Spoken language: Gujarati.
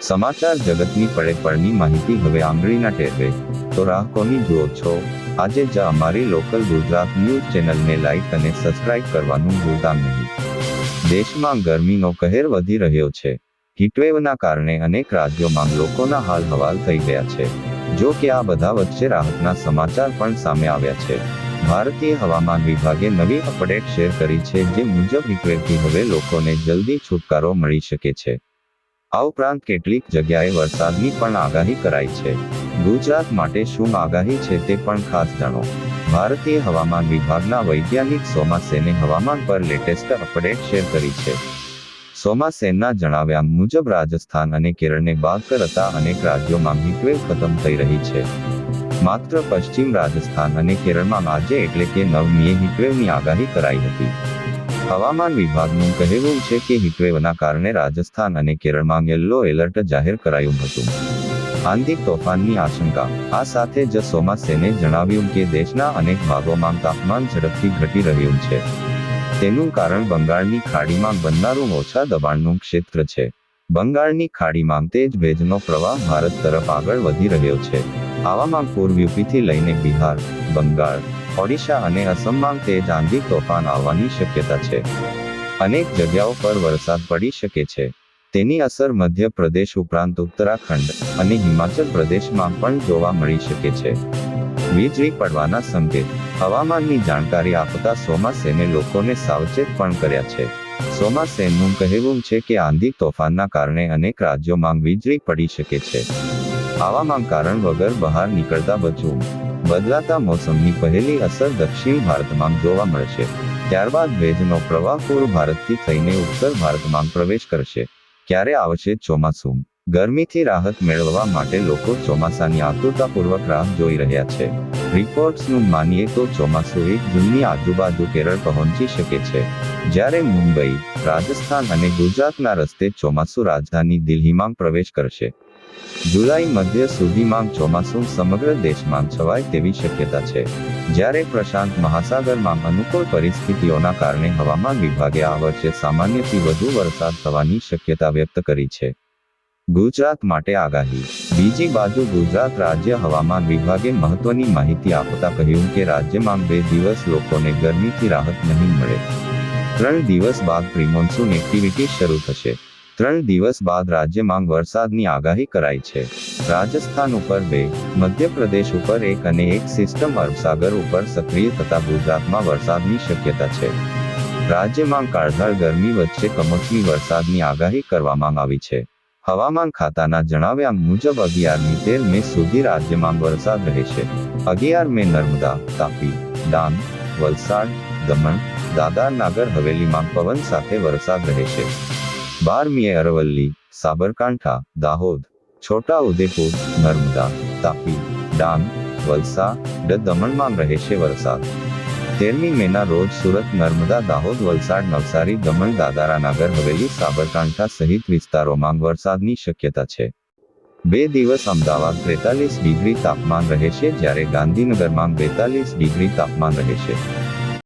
સમાચાર જગતની પડે પડની માહિતી હવે આંગળીના ટેરવે તો કોની જુઓ છો? આજે જ અમારી લોકલ ગુજરાત ન્યૂઝ ચેનલને લાઈક અને સબસ્ક્રાઇબ કરવાનું ભૂલતા નહીં. દેશમાં ગરમીનો કહેર વધી રહ્યો છે. હીટવેવના કારણે અનેક રાજ્યોમાં લોકોના હાલ હવાલ થઈ ગયા છે. જો કે આ બધા વચ્ચે રાહતના સમાચાર પણ સામે આવ્યા છે. ભારતીય હવામાન વિભાગે નવી અપડેટ શેર કરી છે જે મુજબ હીટવેવથી હવે લોકોને જલ્દી છુટકારો મળી શકે છે. આ ઉપરાંત કેટલીક જગ્યાએ વરસાદની પણ આગાહી કરાઈ છે. ગુજરાત માટે શું આગાહી છે તે પણ ખાસ જાણો. ભારતીય હવામાન વિભાગના વૈજ્ઞાનિક સોમા સેને હવામાન પર લેટેસ્ટ અપડેટ શેર કરી છે. સોમા સેનના જણાવ્યા મુજબ રાજસ્થાન અને કેરળને બાદ કરતા અનેક રાજ્યોમાં હીટવેવ ખતમ થઈ રહી છે. માત્ર પશ્ચિમ રાજસ્થાન અને કેરળમાં આજે એટલે કે નવમીએ હીટવેવની આગાહી કરાઈ હતી. હવામાન વિભાગનું કહેવું છે કે હીટવેવના કારણે રાજસ્થાન અને કેરળમાં યલો એલર્ટ જાહેર કરાયું હતું. આંધિક તોફાનની આશંકા. આ સાથે જ સોમાસેને જણાવ્યું કે દેશના અનેક ભાગોમાં તાપમાન ઝડપથી ઘટી રહ્યું છે. તેનું કારણ બંગાળની ખાડીમાં બનનારું ઓછા દબાણનું ક્ષેત્ર છે. બંગાળની ખાડીમાં તેજ ભેજનો પ્રવાહ ભારત તરફ આગળ વધી રહ્યો છે. આવામાં પૂર્વ યુપીથી લઈને બિહાર, બંગાળ ઓડિશા અને અસમમાં તેજ આંધી તોફાન આવવાની શક્યતા છે. અનેક જગ્યાઓ પર વરસાદ પડી શકે છે. તેની અસર મધ્યપ્રદેશ ઉપરાંત ઉત્તરાખંડ અને હિમાચલ પ્રદેશમાં પણ જોવા મળી શકે છે. વીજળી પડવાના સંકેત. હવામાનની જાણકારી આપતા સોમાસેને લોકોને સાવચેત પણ કર્યા છે. સોમાસેનનું કહેવું છે કે આંધી તોફાનના કારણે અનેક રાજ્યોમાં વીજળી પડી શકે છે. આવામાં કારણ વગર બહાર નીકળતા બચવું. બદલાતા મોસમની પહેલી અસર દક્ષિણ ભારતમાં જોવા મળશે. ત્યારબાદ ભેજનો પ્રવાહ પૂર્વ ભારતથી થઈને ઉત્તર ભારતમાં પ્રવેશ કરશે. ક્યારે આવશે ચોમાસું? ગરમીથી રાહત મેળવવા માટે લોકો ચોમાસાની આતુરતાપૂર્વક રાહ જોઈ રહ્યા છે. રિપોર્ટ્સનું માનીએ તો ચોમાસું એક જૂનની આજુબાજુ કેરળ પહોંચી શકે છે. જ્યારે મુંબઈ, રાજસ્થાન અને ગુજરાતના રસ્તે ચોમાસું રાજધાની દિલ્હીમાં પ્રવેશ કરશે. જુલાઈ મધ્ય સુધીમાં ચોમાસું સમગ્ર દેશમાં છવાય તેવી શક્યતા છે. જ્યારે પ્રશાંત મહાસાગરમાં અનુકૂળ પરિસ્થિતિઓના કારણે હવામાન વિભાગે આ વર્ષે સામાન્યથી વધુ વરસાદ થવાની શક્યતા વ્યક્ત કરી છે. ગુજરાત માટે આગાહી. બીજી બાજુ ગુજરાત રાજ્ય હવામાન વિભાગે મહત્વની માહિતી આપતા કહ્યું કે રાજ્યમાં બે દિવસ લોકોને ગરમીથી રાહત નહીં મળે. ત્રણ દિવસ બાદ પ્રિમોન્સૂન એક્ટિવિટી શરૂ થશે. ત્રણ દિવસ બાદ રાજ્યમાં વરસાદની આગાહી કરાઈ છે. રાજસ્થાન ઉપર બે, મધ્યપ્રદેશ ઉપર એક અને એક સિસ્ટમ અરબસાગર ઉપર સક્રિય થતા ગુજરાતમાં વરસાદની શક્યતા છે. રાજ્યમાં કાળઝાળ ગરમી વચ્ચે કમોસમી વરસાદની આગાહી કરવામાં આવી છે. હવામાન ખાતાના જણાવ્યા મુજબ અગિયારમી તેર મે સુધી રાજ્યમાં વરસાદ રહેશે અગિયાર મે નર્મદા, તાપી, ડાંગ, વલસાડ, દમણ, દાદર નાગર હવેલીમાં પવન સાથે વરસાદ રહેશે બારમીએ અરવલ્લી, સાબરકાંઠા, દાહોદ છોટા ઉદેપુર નર્મદા, તાપી, ડાંગ, વલસાડ, દમણમાં રહેશે વરસાદ. તેરમી મેના રોજ સુરત, નર્મદા, દાહોદ, વલસાડ, નવસારી, દમણ, દાદારા નગર, હવેલી, સાબરકાંઠા સહિત વિસ્તારોમાં વરસાદની શક્યતા છે. બે દિવસ અમદાવાદ ત્રેતાલીસ ડિગ્રી તાપમાન રહેશે જ્યારે ગાંધીનગરમાં બેતાલીસ ડિગ્રી તાપમાન રહેશે.